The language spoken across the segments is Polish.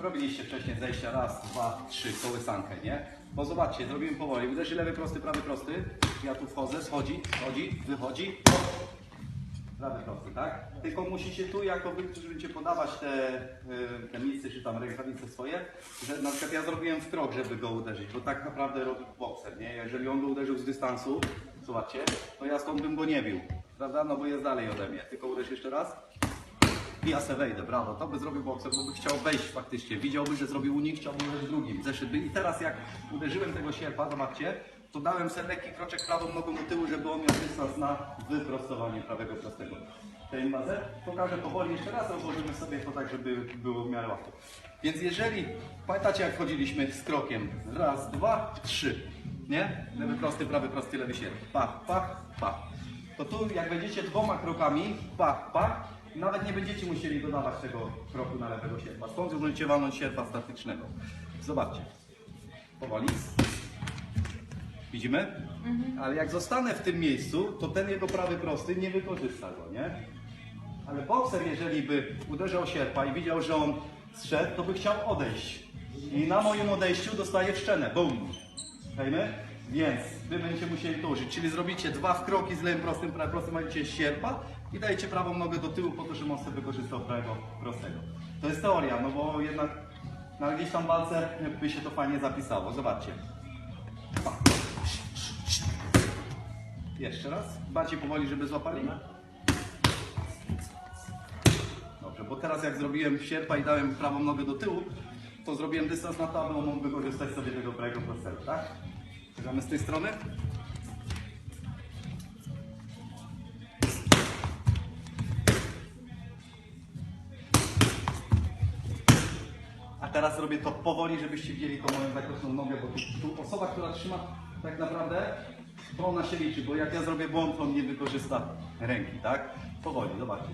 robiliście wcześniej zejścia raz, dwa, trzy, kołysankę, nie? Bo zobaczcie, zrobimy powoli. Uderzy lewy prosty, prawy prosty. Ja tu wchodzę, schodzi, schodzi, wychodzi. Prawy prosty, tak? Tylko musicie tu, jako wy, którzy będziecie podawać te, y, te misy, czy tam rękawice swoje, że na przykład ja zrobiłem w krok, żeby go uderzyć, bo tak naprawdę robi bokser, nie? Jeżeli on go uderzył z dystansu, zobaczcie, to ja stąd bym go nie bił, prawda? No bo jest dalej ode mnie. Tylko uderz jeszcze raz. Ja se wejdę, brawo. To by zrobił bokser, bo by chciał wejść faktycznie. Widziałby, że zrobił unik, chciałby uderzyć drugim. Zeszedłby. I teraz jak uderzyłem tego sierpa, zobaczcie, to dałem sobie lekki kroczek prawą nogą do tyłu, żeby on miał dystans na wyprostowanie prawego prostego. Tej bazę pokażę powoli jeszcze raz, rozłożymy sobie to tak, żeby było w miarę łatwo. Więc jeżeli, pamiętacie jak chodziliśmy z krokiem, raz, dwa, trzy, nie? Lewy prosty, prawy prosty, lewy sierp. Pach, pach, pach. To tu jak będziecie dwoma krokami, pach, pach, nawet nie będziecie musieli dodawać tego kroku na lewego sierpa. Stąd już będziecie walnąć sierpa statycznego. Zobaczcie. Powoli. Widzimy? Ale jak zostanę w tym miejscu, to ten jego prawy prosty nie wykorzysta go, nie? Ale bokser, jeżeli by uderzał sierpa i widział, że on zszedł, to by chciał odejść. I na moim odejściu dostaje w szczenę. Bum! Hejmy? Więc wy będziecie musieli to użyć. Czyli zrobicie dwa wkroki z lewym prostym, prawym prostym, macie sierpa i dajecie prawą nogę do tyłu po to, żeby sobie wykorzystał prawego prostego. To jest teoria, no bo jednak na gdzieś tam walce by się to fajnie zapisało. Zobaczcie. Jeszcze raz. Bardziej powoli, żeby złapali. Dobrze, bo teraz jak zrobiłem sierpa i dałem prawą nogę do tyłu, to zrobiłem dystans na to, on mógł wykorzystać sobie tego prawego prostego, tak? Gramy z tej strony. A teraz robię to powoli, żebyście widzieli tą moją zakroczną nogę, bo tu, tu osoba, która trzyma tak naprawdę, to ona się liczy, bo jak ja zrobię błąd, to on nie wykorzysta ręki, tak? Powoli, zobaczcie.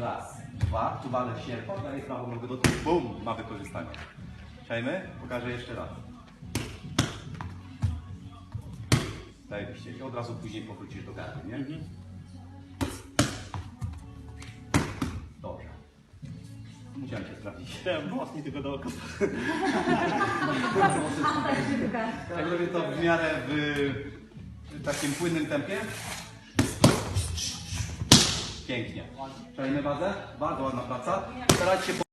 Raz, dwa, tu walę sierpa, daję prawą nogę do tyłu, bum, ma wykorzystanie. Czajmy? Pokażę jeszcze raz. Zajebiście. I od razu później powrócisz do gardy, nie? Dobrze. Musiałem cię sprawdzić. Chciałem mocniej tylko do oka. Tak robię to w miarę w, w takim płynnym tempie. Pięknie. Czajmy bazę? Bardzo ładna praca. Starajcie się